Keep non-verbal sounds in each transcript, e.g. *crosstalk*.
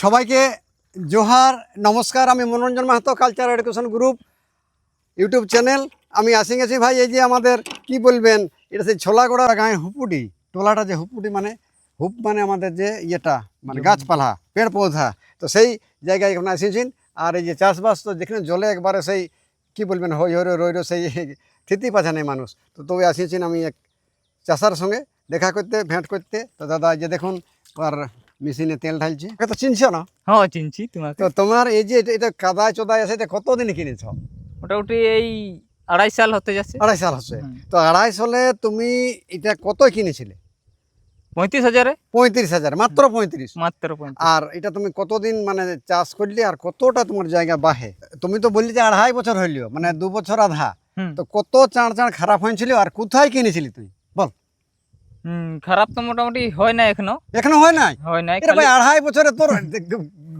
সবাইকে জোহার নমস্কার। আমি Manoranjan Mahato culture education group YouTube channel আমি আসি গেছি ভাই এই যে আমাদের কি বলবেন? এটা সেই ছোলাগড়া গাঁয়ের হুপুটি। টোলাটা যে হুপুটি মানে হুপ মানে আমাদের যে ইয়েটা মানে গাছপালা পেড় পৌধা। তো সেই জায়গায় এখন আসিয়েছেন আর এই যে চাষবাস তো যেখানে জলে একবারে সেই কি বলবেন হই হই হরে রইর সেই *laughs* থিতি পাচ্ছে নেই মানুষ। তো তবে আসিয়েছেন আমি এক চাষার সঙ্গে দেখা করতে ভেঁট করতে। তো দাদা যে দেখুন আর মেশিনে তেল ঢালছে। তো চিনছ না? হ্যাঁ চিনছি তোমাকে। তো তোমার এই যে এটা- কাদায় চোদায় আছে এটা কতদিন কিনেছ? মোটামুটি এই আড়াই সাল হতে যাচ্ছে। আড়াই সাল হচ্ছে। তো আড়াই সালে তুমি এটা কত কিনেছিলে? পঁয়ত্রিশ হাজারে। পঁয়ত্রিশ হাজার মাত্র পঁয়ত্রিশ? মাত্র আর এটা তুমি কতদিন মানে চাষ করলে আর কতটা তোমার জায়গা বাহে? তুমি তো বললি যে আড়াই বছর হইলিও মানে দু বছর আধা। তো কত চাঁড় চাঁড় খারাপ হয়েছিল আর কোথায় কিনেছিলি তুই? হুম, খারাপ তো মোটামুটি হয় না এখনো এখনো হয় নাই হয় নাই এটা ভাই আড়াই বছরে তোর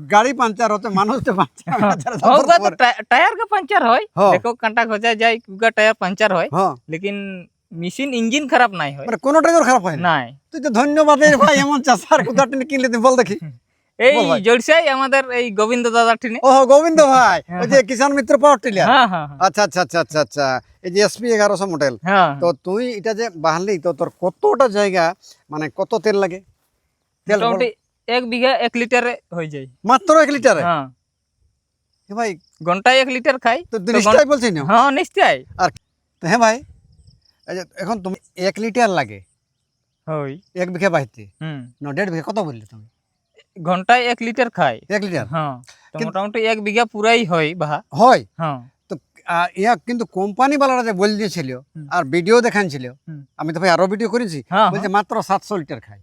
গাড়ি পাঞ্চার হচ্ছে মানুষ তো পাঞ্চার পাঞ্চার সবার होगा तो পরে। टा- टायर का पंचर হয় हाँ। দেখো কাঁটা খোঁজা যায় কুগা টায়ার পাঞ্চার হয় হ্যাঁ লেকিন মেশিন ইঞ্জিন খারাপ নাই হয় মানে কোনোটাই তোর খারাপ হয় না নাই তুই তো ধন্যবাদ রে ভাই এমন চাষার কোথা টেনে কিনলে তুই বল দেখি এই জড়সাই আমাদের এই গোবিন্দ ঠিনে ও গোবিন্দ ভাই। ওই যে কিষান মিত্র পাওয়ার টিলার হ্যাঁ হ্যাঁ হ্যাঁ, আচ্ছা আচ্ছা আচ্ছা আচ্ছা আচ্ছা। এই যে এসপি এগারোশো মডেল হ্যাঁ। তো তুই এটা যে বাহলি তো তোর কতটা জায়গা মানে কত তেল লাগে? তেল এক বিঘা এক লিটারে হয়ে যায়। মাত্র এক লিটারে? হ্যাঁ। ভাই। ঘন্টায় এক লিটার খাই। তো নিশ্চয় বলছি না? হ্যাঁ নিশ্চয় তো হ্যাঁ ভাই। এখন তুমি এক লিটার লাগে? হই। এক বিঘা বাহিতে? হুম। না দেড় বিঘা কত বললি তুমি? ঘন্টায় এক লিটার খায়। এক লিটার? হ্যাঁ তো মোটামুটি এক বিঘা পুরাই হয় বাহা। হয়? হ্যাঁ। তো ইয়া কিন্তু কোম্পানি বালারা যে বল দিয়েছিল আর ভিডিও দেখানছিল। আমি তো ভাই আরও ভিডিও করেছি। হ্যাঁ বলছে মাত্র সাতশো লিটার খাই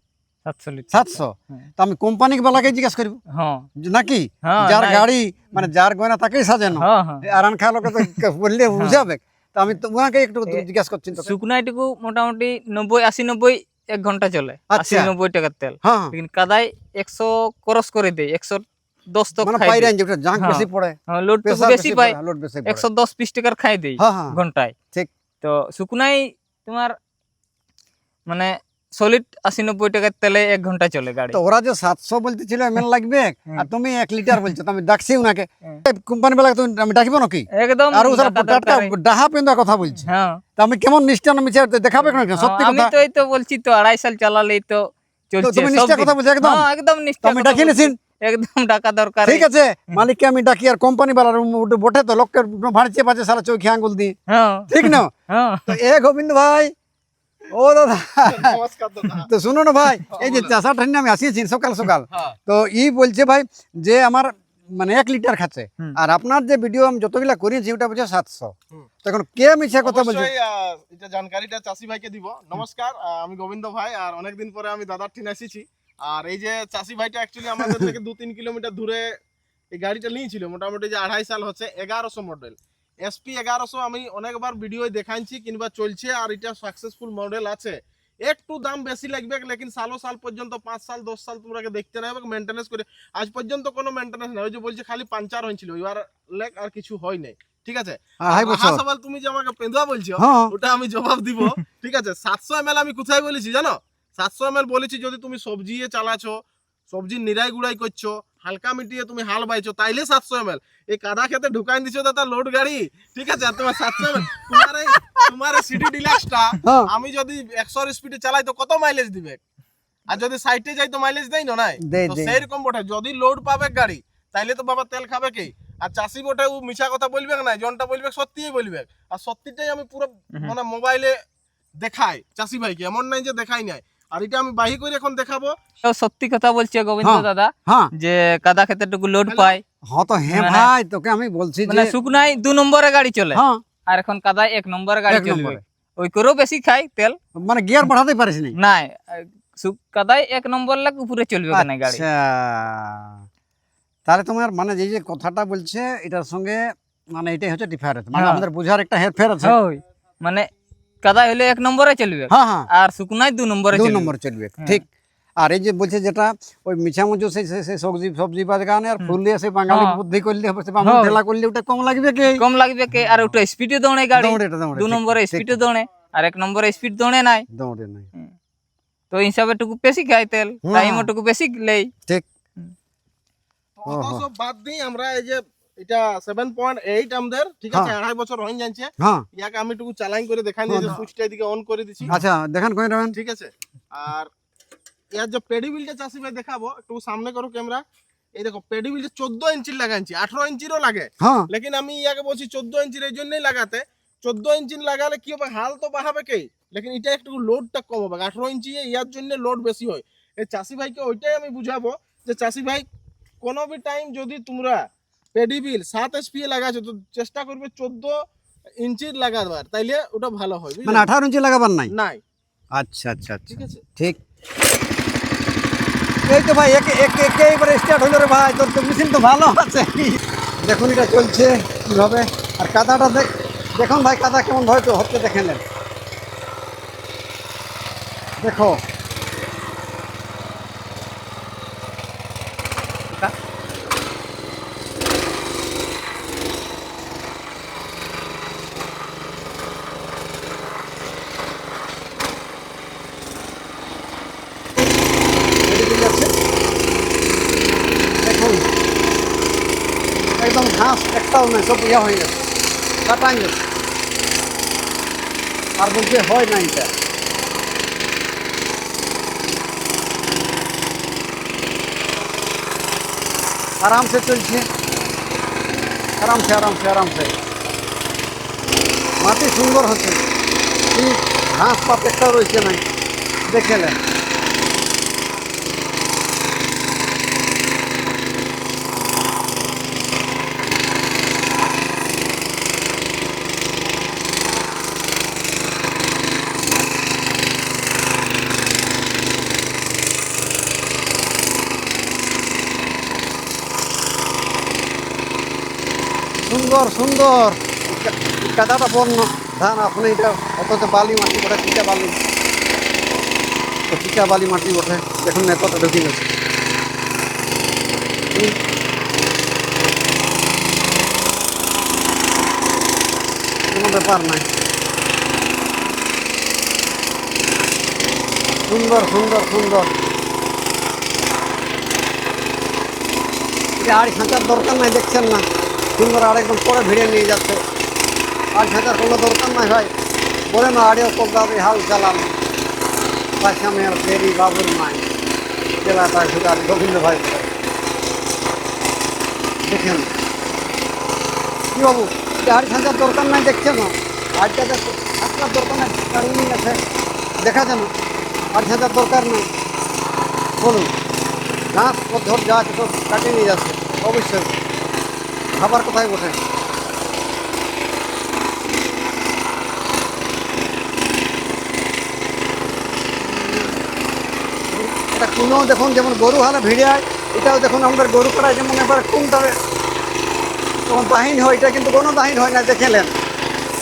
সাতশো হ্যাঁ। তো আমি কোম্পানি বালাকে জিজ্ঞেস করব। হ্যাঁ। নাকি? হ্যাঁ যার গাড়ি মানে যার গয়না তাকেই সাজানো। হ্যাঁ হ্যাঁ। আরান খা লোকে তো বললে বুঝাবে। তো আমি তো উনাকে একটু জিজ্ঞাসা করছি। শুকনাইটুকু মোটামুটি নব্বই আশি নব্বই এক ঘণ্টা চলে আশি আচ্ছা। নব্বই টাকার তেল। কিন্তু কাদাই লেকিন কাদায় একশো ক্রস করে দেয় একশো দশ তো মানে হ্যাঁ। বেশি পড়ে। লোড বেশি পায় একশো দশ বিশ টাকার খাই দেয় হ্যাঁ হ্যাঁ। ঘন্টায়। ঠিক। তো শুকনাই তোমার মানে সলিড আশি নব্বই টাকার তেলে এক ঘণ্টা চলে গাড়ি। তো ওরা যে সাতশো বলতেছিল এমএল লাগবে আর তুমি এক লিটার বলছো আমি ডাকছি উনাকে। কোম্পানি বেলা তুমি আমি ডাকিব নাকি? একদম আর ওরা টাটকা ডাহা পেন্দা কথা বলছে। হ্যাঁ। তা আমি কেমন নিষ্ঠা মিছে দেখাবে কেন সত্যি হ্যাঁ, আমি তো এই তো বলছি তো আড়াই সাল চালালেই তো চলছে তুমি নিষ্ঠা কথা বলছো একদম? হ্যাঁ, একদম নিষ্ঠা আমি ডাকি। নিছিন একদম ডাকা দরকার। ঠিক আছে মালিককে আমি ডাকি আর কোম্পানি বালার বটে তো লোকের ভাড়ছে পাচ্ছে সারা চৌকি আঙ্গুল দিয়ে। হ্যাঁ। ঠিক না? তো এ গোবিন্দ ভাই ও দাদা। তো শুনো না ভাই এই যে চাষা ট্রেনে আমি আসিয়েছি সকাল সকাল। তো ই বলছে ভাই যে আমার মানে এক লিটার খাচ্ছে। আর আপনার যে ভিডিও আমি যতগুলা করিয়েছি ওটা বলছে সাতশো। তখন কে মিছে কথা বলছে? এটা জানকারিটা চাষি ভাইকে দিব। নমস্কার আমি গোবিন্দ ভাই আর অনেকদিন পরে আমি দাদার ঠিন এসেছি আর এই যে চাষি ভাইটা অ্যাকচুয়ালি আমাদের থেকে দু তিন কিলোমিটার দূরে এই গাড়িটা নিয়েছিল। মোটামুটি যে আড়াই সাল হচ্ছে এগারোশো মডেল এসপি এগারোশো আমি অনেকবার ভিডিও দেখাইছি কিংবা চলছে আর এটা সাকসেসফুল মডেল আছে। একটু দাম বেশি লাগবে লেকিন সালো সাল পর্যন্ত পাঁচ সাল দশ সাল তোমরাকে দেখতে না হবে মেনটেন্স করে আজ পর্যন্ত কোনো মেনটেন্স নাই ওই যে বলছে খালি পাঞ্চার হয়েছিল এবার লেক আর কিছু হয় নাই ঠিক আছে? তুমি যে আমাকে বলছো হ্যাঁ। ওটা আমি জবাব দিব ঠিক আছে? সাতশো এম আমি কোথায় বলেছি জানো? সাতশো এম বলেছি যদি তুমি সবজি চালাছো সবজি নিরাই গুড়াই করছ হালকা মিটিয়ে তুমি হাল বাইছো তাইলে সাতশো এম এল এই কাদা খেতে ঢুকাই দিছো দাদা লোড গাড়ি। ঠিক আছে আর তোমার সাতশো এম তোমার এই তোমার সিটি ডিলাক্সটা হ্যাঁ। আমি যদি একশো স্পিডে চালাই তো কত মাইলেজ দিবে? আর যদি সাইডে যাই তো মাইলেজ দেয় না নাই? তো দেয়। সেই রকম বটে। যদি লোড পাবে গাড়ি তাইলে তো বাবা তেল খাবে কি? আর চাষি বটে ও মিছা কথা বলবে না জনটা বলবে সত্যিই বলবে। আর সত্যিটাই আমি পুরো মানে মোবাইলে দেখাই চাষি ভাইকে। এমন নাই যে দেখাই নাই। আর এটা আমি বাহি করে এখন দেখাবো। সত্যি কথা বলছে গোবিন্দ হ্যাঁ। দাদা হ্যাঁ। যে কাদা ক্ষেত্রটুকু লোড? পায়। হ্যাঁ তো হ্যাঁ মানে- ভাই তোকে আমি বলছি যে মানে শুকনাই দু নম্বরে গাড়ি চলে। হ্যাঁ। আর এখন কাদায় এক নম্বরে গাড়ি চলবে। ওই করেও বেশি খাই তেল। মানে গিয়ার বাড়াতে পারিস নি? কাদায় এক নম্বর লাগ উপরে চলবে কেন গাড়ি। আচ্ছা। তাহলে তোমার মানে যে যে কথাটা বলছে এটার সঙ্গে মানে এটাই হচ্ছে ডিফারেন্স মানে। আমাদের বোঝার একটা হেরফের আছে। মানে কাদায় হলে এক নম্বরে চলবে হ্যাঁ হ্যাঁ আর শুকনাই দু নম্বরে দু চলবে নম্বর চলবে হ্যাঁ। ঠিক আর এই যে বলছে যেটা ওই মিছামুচু সেই সেই- সেই সবজি সবজি বাগানে আর হুম। ফুল দিয়ে সেই বাঙালি হ্যাঁ। বুদ্ধি করলে হবে সে বামুন হ্যাঁ। ঠেলা করলে ওটা কম লাগবে কি কম লাগবে কে আর ওটা স্পিডে দৌড়ে গাড়ি দৌড়ে এটা দৌড়ে দু ঠিক, নম্বরে ঠিক, স্পিডে দৌড়ে আর এক নম্বরে স্পিড দৌড়ে নাই দৌড়ে নাই তো এই হিসাবে টুকু বেশি খাই তেল হ্যাঁ। টাইমও টুকু বেশি লেই ঠিক অত ওহো। সব বাদ দিয়ে আমরা এই যে এটা সেভেন পয়েন্ট এইট আমাদের ঠিক আছে? হ্যাঁ। আড়াই বছর হয়ে যাচ্ছে হ্যাঁ। ইয়াকে আমি একটু চালাই করে দেখাই দিই হ্যাঁ। সুইচটা এদিকে অন করে দিচ্ছি। আচ্ছা দেখান কই রবেন ঠিক আছে? আর ইয়ার যে পেডিবিলটা চাষি ভাই দেখাবো একটু সামনে করো ক্যামেরা এই দেখো পেডিবিলটা চোদ্দ ইঞ্চির লাগাইছি আঠারো ইঞ্চিরও লাগে। হ্যাঁ। লেকিন আমি ইয়াকে বলছি চোদ্দ ইঞ্চির এই জন্যই লাগাতে। চোদ্দ ইঞ্চি লাগালে কি হবে? হাল তো বাড়াবে কে? লেকিন এটা একটু লোডটা কম হবে। আঠারো ইঞ্চি ইয়ার জন্য লোড বেশি হয়। এই চাষি ভাইকে ওইটাই আমি বুঝাবো যে চাষি ভাই কোনো বি টাইম যদি তোমরা পেডিবিল সাত এসপি লাগাছো তো চেষ্টা করবে চোদ্দ ইঞ্চির লাগাবার তাইলে ওটা ভালো হয় মানে আঠারো ইঞ্চি লাগাবার নাই? নাই। আচ্ছা আচ্ছা আচ্ছা। ঠিক আছে? ঠিক। এই তো ভাই একে একে একেবারে স্টার্ট হলো রে ভাই তোর তো মেশিন তো ভালো আছে। দেখুন এটা চলছে কীভাবে। আর কাদাটা দেখ দেখুন ভাই কাদা কেমন ভাবে তো হচ্ছে দেখে নেন। দেখো এদিকে যাচ্ছে দেখুন একদম ঘাস একটাও নেই সব ইয়া হয়ে গেছে। কাটাই গেছে। আর বলছে হয় না এটা। আরামসে চলছে। আরামসে আরামসে আরামসে। মাটি সুন্দর হচ্ছে। ঠিক ঘাস পাত একটাও রয়েছে নাই দেখে নেন। সুন্দর সুন্দর। কাদাটা পণ্য ধান আপনি এটা অত বালি মাটি ওঠে চিটা বালি। তো চিটা বালি মাটি ওঠে দেখুন না কত ঢুকে গেছে। কোনো ব্যাপার নাই। সুন্দর সুন্দর সুন্দর। আড়ি খাঁচার দরকার নাই, দেখছেন না। সুন্দর আর একদম পরে ভিড়ে নিয়ে যাচ্ছে। আর খাঁচার কোনো দরকার নাই ভাই। বলে না আড়িও কলকাতা হাল চালাম চালান পাশামের ফেরি বাবুর মাই। জেলাটা সুদার গোবিন্দ ভাই। দেখেন। কী বাবু আড়ি খাঁচার দরকার নাই, দেখছেন না? আড়িটা খাঁচার দরকার নাই নিয়ে গেছে। দেখা যেন আড়ি খাঁচার দরকার নেই। বলুন ঘাস পদ্ধর যা আছে কাটিয়ে নিয়ে যাচ্ছে। অবশ্যই। খাবার কোথায় বসে? এটা কোনো দেখুন, যেমন গরু হালে ভিড়ে এটাও দেখুন আমাদের গরু করায় যেমন এবার কোনটাবে তখন দাহিন হয়, এটা কিন্তু কোনো দাহিন হয় না দেখেলেন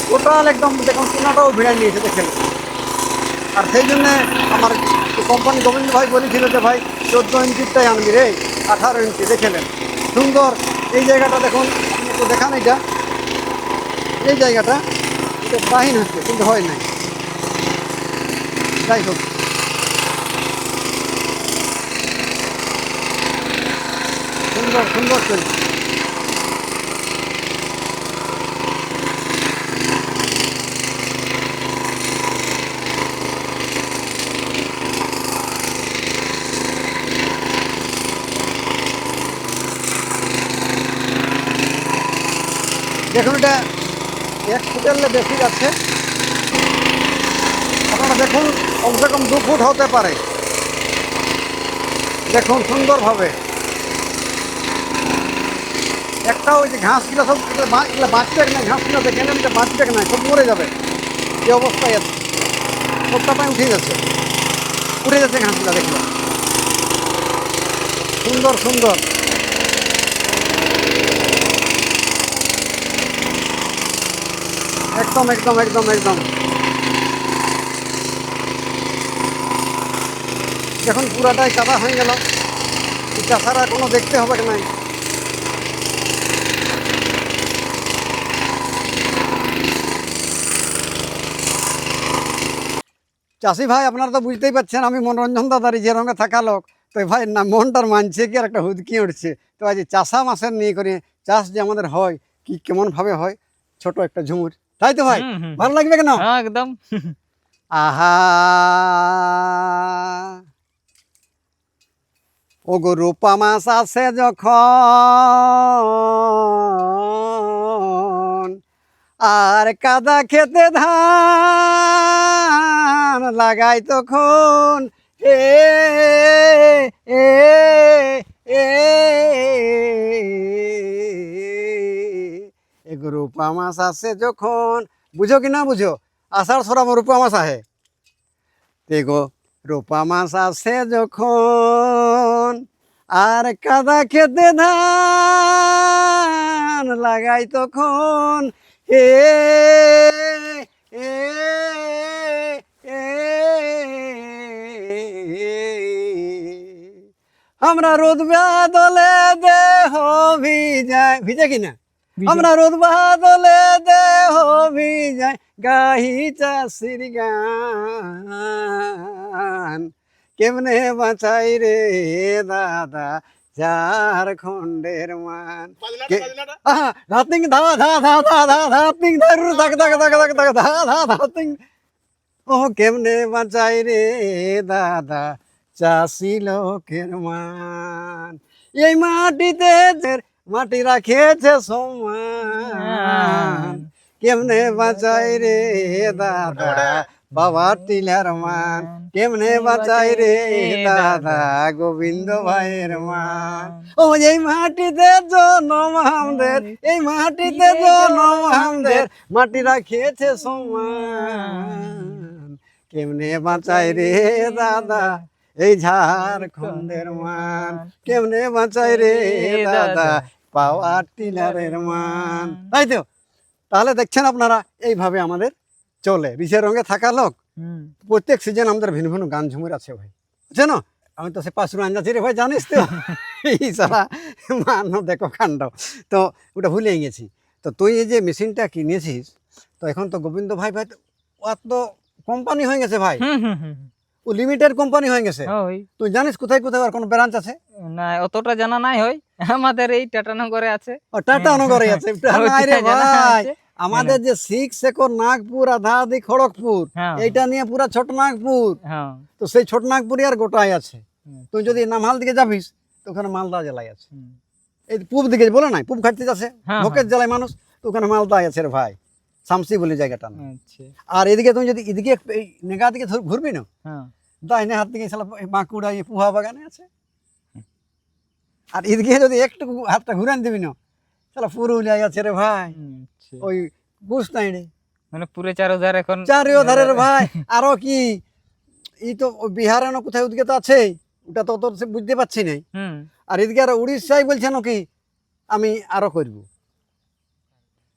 টোটাল একদম দেখুন কোনাটাও ভিড়াই নিয়েছে দেখেলেন আর সেই জন্যে আমার কোম্পানি গোবিন্দ ভাই বলেছিল যে, ভাই, চোদ্দ ইঞ্চিরটাই আনবি রে, আঠারো ইঞ্চি দেখেলেন সুন্দর এই জায়গাটা দেখুন একটু দেখান এটা। এই জায়গাটা বাহিন হচ্ছে, কিন্তু হয় নাই। যাই হোক। সুন্দর সুন্দর চলছে দেখুন এটা, এক ফুটের বেশি যাচ্ছে। আপনারা দেখুন কমসে কম দু ফুট হতে পারে। দেখুন সুন্দরভাবে। একটা ওই যে ঘাসগুলো সব এগুলো বাঁচবে না, ঘাসগুলো দেখে নেন এটা বাঁচবে না, সব মরে যাবে। এই অবস্থায় আছে। সবটাটাই উঠে যাচ্ছে। উঠে যাচ্ছে ঘাসগুলো দেখল সুন্দর সুন্দর। একদম একদম একদম একদম। যখন পুরাটাই কাদা হয়ে গেল। চাষারা কোনো দেখতে হবে নাই। চাষি ভাই, আপনারা তো বুঝতেই পারছেন, আমি মনোরঞ্জন দাদারি যে রঙে থাকা লোক, তো ভাই, না, মনটার মানছে কি আর একটা হুদকি উঠছে। তো আজ চাষা মাসের নিয়ে করে চাষ যে আমাদের হয়, কি কেমনভাবে হয়, ছোট একটা ঝুমুর। তাই তো ভাই। ভালো লাগবে কেন? হ্যাঁ একদম। আহা। ও রূপা মাছ আছে যখন আর কাদা খেতে ধান লাগাই তখন। এ এ এ রূপা মাছ আছে যখন। বুঝো কি না বুঝো? আষাঢ় সরাম রূপা মাছ আহে দেখো রূপা মাছ আছে যখন আর কাদা খেতে ধান লাগাই তখন। এ, আমরা রোদ বাদলে দেহ ভিজায় ভিজে কিনা আমরা রোদ বাদলে দেহ ভিজায় গাহি চাষির গান। কেমনে বাঁচাই রে দাদা ঝাড়খণ্ডের মান। ধাতিং ধা ধা ধা ধা ধা ধাতিং ধারু ধাক ধাক ধাক ধাক ধাক ধা ধা ধাতিং ও কেমনে বাঁচাই রে দাদা চাষি লোকের মান। এই মাটিতে মাটি রাখেছে সমান। কেমনে বাঁচাই রে দাদা? বাবা টিলার মান। কেমনে বাঁচাই রে দাদা? গোবিন্দ ভাইয়ের মান। ও, এই মাটিতে জনম আমাদের, এই মাটিতে জনম আমাদের। মাটি রাখিয়েছে সমান। কেমনে বাঁচাই রে দাদা? এই ঝাড়খণ্ডের মান। কেমনে বাঁচাই রে দাদা? পাওয়ার টিলারের মান তাই তো? তাহলে দেখছেন আপনারা এইভাবে আমাদের চলে। রিসের রঙে থাকা লোক। প্রত্যেক সিজন আমাদের ভিন্ন ভিন্ন গান ঝুমুর আছে ভাই। বুঝছেন? আমি তো সে পাঁচশো আঞ্জাছি রে ভাই জানিস তো? এই সারা মান দেখো কাণ্ড। তো ওটা ভুলে গেছি। তো তুই এই যে মেশিনটা কিনেছিস তো এখন তো গোবিন্দ ভাই ভাই তো- ও তো কোম্পানি হয়ে গেছে ভাই। ও লিমিটেড কোম্পানি হয়ে গেছে। তুই জানিস কোথায় কোথায় আর কোনো ব্রাঞ্চ আছে? না অতটা জানা নাই হয় আমাদের এই টাটানগরে আছে। ও টাটা নগরে আছে। হ্যাঁ, রে ভাই আমাদের যে সিক্স একর নাগপুর আধা আধি খড়গপুর হ্যাঁ। এইটা নিয়ে পুরা ছোট নাগপুর। হ্যাঁ। তো সেই ছোট নাগপুরি আর গোটাই আছে। তুই যদি নামহাল দিকে যাবিস তো ওখানে মালদা জেলায় আছে। এই পূব দিকে বলে নাই পূব আছে। হ্যাঁ, ভোকের জেলায় মানুষ তো ওখানে মালদায় আছে রে ভাই। শামসি বলে জায়গাটা আচ্ছা। আর এদিকে তুমি যদি এদিকে নেগা দিকে ঘুরবি না? দাহিনে হাত দিকে বাঁকুড়া পুহা বাগানে আছে। আর এদিকে যদি একটু হাতটা ঘুরান দিবি না সালা পুরুলিয়ায় আছে রে ভাই। আচ্ছা। ওই বুঝ নাই রে মানে পুরো চারোধার এখন চারিও ধারের ভাই। *laughs* আরও কি? ই তো বিহারে না কোথায় ওদিকে তো আছে? ওটা তো তোর সে বুঝতে পারছি না হুম। আর এদিকে আর উড়িষ্যায় বলছে নাকি? আমি আরও করব।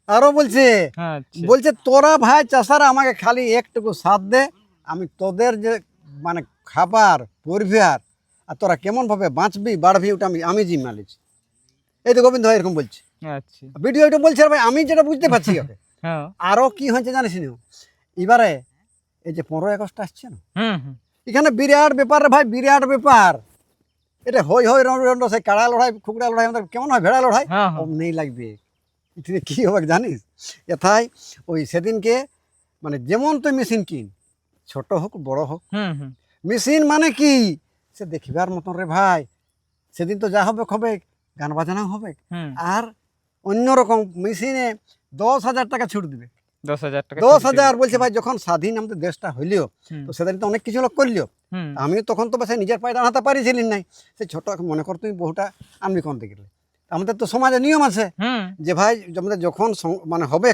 আরও বলছে আচ্ছা। বলছে তোরা ভাই চাষারা আমাকে খালি একটুকু সাথ দে। আমি তোদের যে মানে খাবার পরিবার আর তোরা কেমন ভাবে বাঁচবি বাড়বি ওটা আমি আমি জিম্মা লিছি এই তো গোবিন্দ ভাই এরকম বলছে। আচ্ছা। ভিডিও এটা বলছে আর ভাই আমি যেটা বুঝতে পারছি ওকে। *laughs* হ্যাঁ। আরও কি হয়েছে জানিস না? এবারে এই যে পনেরোই আগস্ট আসছে না? হুম হুম। এখানে বিরাট ব্যাপার রে ভাই বিরাট ব্যাপার। এটা হই হই রণ রণ সেই কাড়া লড়াই খুকড়া লড়াই আমাদের কেমন হয় ভেড়া লড়াই? হ্যাঁ হ্যাঁ। অমনি লাগবে। এখানে কি হবে জানিস? এথাই ওই সেদিনকে মানে যেমন তুই মেশিন কিন ছোট হোক বড় হোক। হুম হুম। মেশিন মানে কি? সে দেখিবার মতন রে ভাই। সেদিন তো যা হবে হবে গান বাজানা হবে আর অন্যরকম মেশিনে দশ হাজার টাকা ছুট দিবে। দশ হাজার টাকা দশ হাজার বলছে ভাই যখন স্বাধীন আমাদের দেশটা হইলেও তো সেদিন তো অনেক কিছু লোক করলিও হুম, আমি তখন তো বাসায় নিজের পায়ে দাঁড়াতে পারিছিলেন নাই। সে ছোট মনে কর তুমি বহুটা আনবি কোন দিকে আমাদের তো সমাজে নিয়ম আছে যে ভাই আমাদের যখন মানে হবে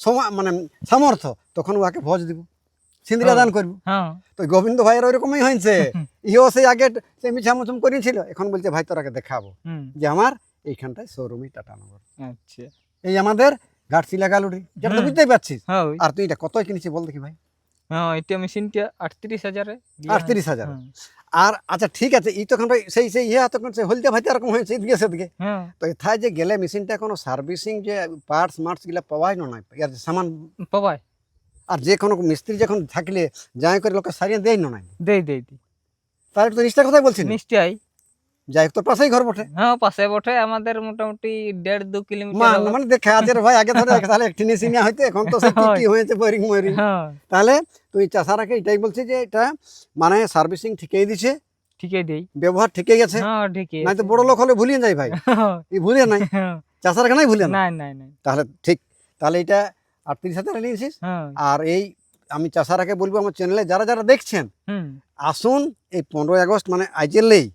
সমা- মানে সামর্থ্য তখন উহাকে ভোজ দিব। সিন্দিরা দান করব। হ্যাঁ। তো গোবিন্দ ভাইয়ের ওইরকমই হয়েছে। ইও সেই আগে মিছামুছুম করেছিল। এখন বলছে ভাই তোরাকে দেখাবো যে আমার এইখানটায় শোরুমই টাটানগর আচ্ছা। এই আমাদের ঘাটশিলা গালুড়ি। যেটা তো বুঝতেই পারছিস। হ্যাঁ আর তুই এটা কত কিনেছিস বল দেখি ভাই। হ্যাঁ এটা মেশিনটা আটত্রিশ হাজারে। আটত্রিশ হাজার। হ্যাঁ, আর আচ্ছা ঠিক আছে ই তখন ভাই সেই সেই ইয়ে তখন সেই হলদে ভাইতে এরকম হয়েছে এদিকে সেদিকে। হ্যাঁ। তো এথায় যে গেলে মেশিনটা কোনো সার্ভিসিং যে পার্টস মার্টসগুলা পাওয়াই না সামান পাবাই আর যে কোনো মিস্ত্রি যখন থাকলে যাই করে লোকে সারিয়ে দেয় না দেই দেই দেই তাহলে তো রিক্সা কোথায় বলছিস নিশ্চয়ই। যাই তোর পাশেই ঘর বটে। হ্যাঁ পাশে বটে। আমাদের মোটামুটি দেড় দু কিলোমিটার মান দেখ আজের ভাই আগে ধরে তাহলে একটি নিয়ে হইতে এখন তো সে কি হয়েছে বরিং মরিং। হ্যাঁ। তাহলে তুই চাষারাকে এটাই বলছিস যে এটা মানে সার্ভিসিং ঠিকই দিছে? ঠিকই দেই। ব্যবহার ঠিকই গেছে? হ্যাঁ ঠিকই নাই তো বড় লোক হলে ভুলিয়ে যায় ভাই। এই ভুলিয়ে নাই। চাষারাকে নাই ভুলিয়ে না? নাই নাই। তাহলে ঠিক। তাহলে এটা আটত্রিশ হাজার নিয়েছিস হ্যাঁ। আর এই আমি চাষারাকে বলব আমার চ্যানেলে যারা যারা দেখছেন আসুন এই পনেরোই আগস্ট মানে আইজেলেই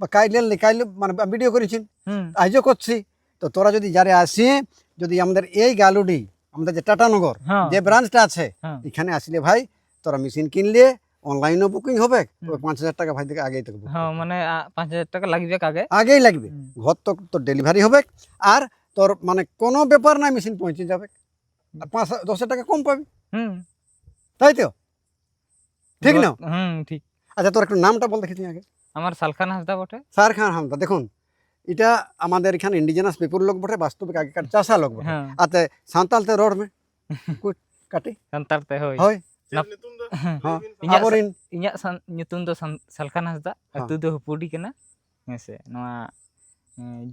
বা কাইলেই কাইলে মানে ভিডিও করেছেন হুম। আজও করছি। তো তোরা যদি যারা আসি যদি আমাদের এই গালুডি আমাদের যে টাটানগর হ্যাঁ। যে ব্রাঞ্চটা আছে হ্যাঁ। এখানে আসলে ভাই তোরা মেশিন কিনলে অনলাইনও বুকিং হবে পাঁচ হাজার টাকা ভাই থেকে আগেই থাকবে হ্যাঁ মানে পাঁচ হাজার টাকা লাগবে আগে। আগেই লাগবে। ঘর তো তোর ডেলিভারি হবে আর তোর মানে কোনো ব্যাপার নাই মেশিন পৌঁছে যাবে। আর পাঁচ দশ টাকা কম পাবি। হুম। তাই তো? ঠিক না? হুম ঠিক। আচ্ছা তোর একটু নামটা বল দেখেছি আগে। আমার সালখান হাসদা বটে। সারখান হামদা দেখুন এটা আমাদের এখানে ইন্ডিজেনাস পিপুল লোক বটে বাস্তবিক আগেকার চাষা লোক বটে। আতে সাঁওতালতে রোড মে কাটি সাঁওতালতে হয়। হয়। ᱟᱵᱚᱨᱤᱱ ᱤᱧᱟᱹᱜ ᱧᱩᱛᱩᱢ ᱫᱚ ᱥᱟᱞᱠᱷᱟᱱ ᱦᱟᱸᱥᱫᱟ ᱟᱹᱛᱩ ᱫᱚ ᱦᱩᱯᱩᱰᱤ ᱠᱟᱱᱟ ᱦᱮᱸᱥᱮ ᱱᱚᱣᱟ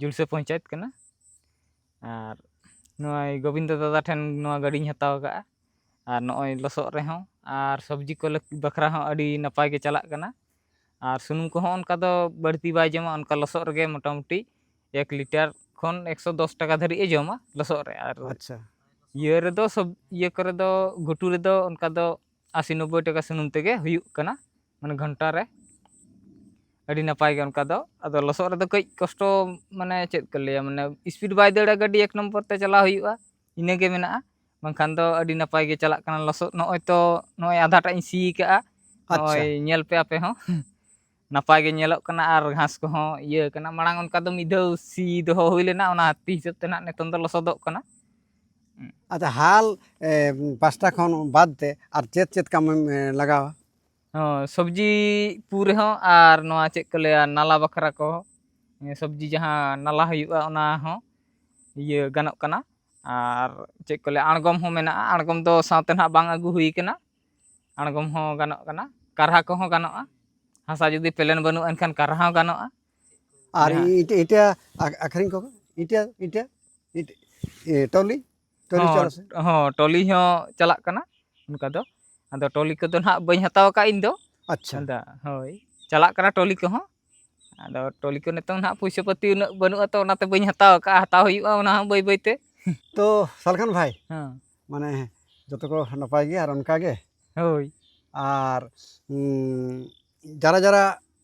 ᱡᱩᱞᱥᱮ ᱯᱚᱧᱪᱟᱭᱮᱛ ᱠᱟᱱᱟ ᱟᱨ गोविंद दादा ठन गाड़ी हत्या नोय लसो रहे सब्ज़ी को बखरा नपाय चलना और सूम को बाड़ती बै जमा उनका लसो रे मोटामुटी एक लिटार खन एक सौ दस टाका धार जमा लसो रे अच्छा ये रे दो सब ये करे दो घुटू रे दो उनका दो आशी नब्बे टाका सूम तेगे मान घंटा रे ᱟᱹᱰᱤ ᱱᱟᱯᱟᱭ ᱜᱮ ᱚᱱᱠᱟ ᱫᱚ ᱟᱫᱚ ᱞᱚᱥᱚᱫ ᱨᱮᱫᱚ ᱠᱟᱹᱡ ᱠᱚᱥᱴᱚ ᱢᱟᱱᱮ ᱪᱮᱫ ᱠᱚ ᱞᱟᱹᱭᱟ ᱢᱟᱱᱮ ᱥᱯᱤᱰ ᱵᱟᱭ ᱫᱟᱹᱲᱟ ᱜᱟᱹᱰᱤ ᱮᱠ ᱱᱚᱢᱵᱚᱨ ᱛᱮ ᱪᱟᱞᱟᱣ ᱦᱩᱭᱩᱜᱼᱟ ᱤᱱᱟᱹᱜᱮ ᱢᱮᱱᱟᱜᱼᱟ ᱵᱟᱝᱠᱷᱟᱱ ᱫᱚ ᱟᱹᱰᱤ ᱱᱟᱯᱟᱭ ᱜᱮ ᱪᱟᱞᱟᱜ ᱠᱟᱱᱟ ᱞᱚᱥᱚᱫ ᱱᱚᱜᱼᱚᱭ ᱛᱚ ᱱᱚᱜᱼᱚᱭ ᱟᱫᱷᱟᱴᱟᱜ ᱤᱧ ᱥᱤ ᱠᱟᱜᱼᱟ ᱱᱚᱜᱼᱚᱭ ᱧᱮᱞ ᱯᱮ ᱟᱯᱮ ᱦᱚᱸ ᱱᱟᱯᱟᱭ ᱜᱮ ᱧᱮᱞᱚᱜ ᱠᱟᱱᱟ ᱟᱨ ᱜᱷᱟᱥ ᱠᱚᱦᱚᱸ ᱤᱭᱟᱹ ᱠᱟᱱᱟ ᱢᱟᱲᱟᱝ ᱚᱱᱠᱟ ᱫᱚ ᱢᱤᱫ ᱫᱷᱟᱣ ᱥᱤ ᱫᱚᱦᱚ ᱦᱩᱭ ᱞᱮᱱᱟ ᱚᱱᱟ ᱦᱟᱹᱛᱤ ᱦᱤᱥᱟᱹᱵ ᱛᱮ ᱱᱟᱜ ᱱᱤᱛᱚᱝ ᱫᱚ ᱞᱚᱥᱚᱫᱚᱜ ᱠᱟᱱᱟ ᱟᱪᱪᱷᱟ ᱦᱟᱞ ᱯᱟᱥᱴᱟ ᱠᱷᱚᱱ ᱵᱟᱫ ᱛᱮ ᱟᱨ ᱪᱮᱫ ᱪᱮᱫ ᱠᱟᱹᱢᱤᱢ ᱞᱟᱜᱟᱣᱟ sobji pure ho ar noa cek kole nala bakra ko ne sobji jaha nala hoyu ona ho ye ganok kana ar cek kole angom ho mena angom to saute na bang agu hui kena, angom ho ganok kana karha koh ho ganok a hasa jodi pelen banu en kan karha ho ganok a ar ite ite akhrin ko ite ite ite toli toli chalo oh toli ho chalak kana unka to ᱟᱫᱚ ᱴᱚᱞᱤ ᱠᱚᱫᱚ ᱱᱟᱦᱟᱜ ᱵᱟᱹᱧ ᱦᱟᱛᱟᱣ ᱟᱠᱟᱫ ᱤᱧ ᱫᱚ আচ্ছা ᱟᱫᱚ ᱦᱳᱭ ᱪᱟᱞᱟᱜ ᱠᱟᱱᱟ ᱴᱚᱞᱤ ᱠᱚᱦᱚᱸ ᱟᱫᱚ ᱴᱚᱞᱤ ᱠᱚ ᱱᱤᱛᱚᱝ ᱱᱟᱦᱟᱜ ᱯᱩᱭᱥᱟᱹ ᱯᱟᱹᱛᱤ ᱩᱱᱟᱹᱜ ᱵᱟᱹᱱᱩᱜᱼᱟ ᱛᱚ ᱚᱱᱟᱛᱮ ᱵᱟᱹᱧ ᱦᱟᱛᱟᱣ ᱟᱠᱟᱫᱼᱟ ᱦᱟᱛᱟᱣ ᱦᱩᱭᱩᱜᱼᱟ ᱚᱱᱟ ᱦᱚᱸ ᱵᱟᱹᱭ ᱵᱟᱹᱭᱛᱮ তো সালখান ভাই ᱦᱮᱸ মানে যত কো নাপাই গে আর অনকাগে ᱦᱳᱭ আর উম, যারা যারা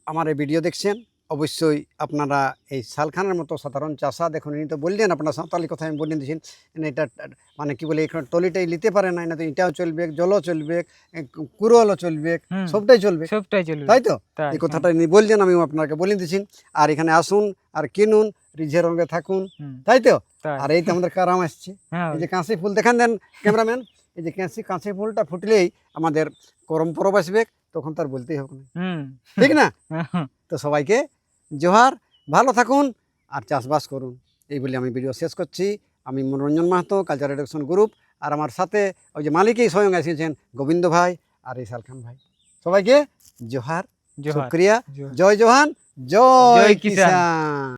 আমার এই ভিডিও দেখছেন অবশ্যই আপনারা এই শালখানের মতো সাধারণ চাষা দেখুন ইনি তো বললেন আপনার সাঁওতালি কথা আমি বললেন দিয়েছেন এটা মানে কি বলে এখানে টলিটাই নিতে পারে না না তো ইটাও চলবে জলও চলবে এ, চলবে সবটাই চলবে। সবটাই চলবে। তাই তো? এই কথাটা ইনি বলছেন আমি আপনাকে বলে দিচ্ছি আর এখানে আসুন আর কিনুন রিঝের রঙে থাকুন তাই তো? আর এই তো আমাদের কারাম আসছে। হ্যাঁ, এই যে কাঁচি ফুল দেখান দেন ক্যামেরাম্যান এই যে কাঁচি কাঁচি ফুলটা ফুটলেই আমাদের করম পরব আসবে তখন তার বলতেই হবে না। ঠিক না? *laughs* হ্যাঁ, তো সবাইকে জোহার ভালো থাকুন আর চাষবাস করুন। এই বলে আমি ভিডিও শেষ করছি। আমি Manoranjan Mahato culture education group আর আমার সাথে ওই যে মালিকই স্বয়ং এসেছেন গোবিন্দ ভাই আর ইসাল খান ভাই। সবাইকে জোহার জোহার। শুক্রিয়া। জয় জোহান জয়। কিষান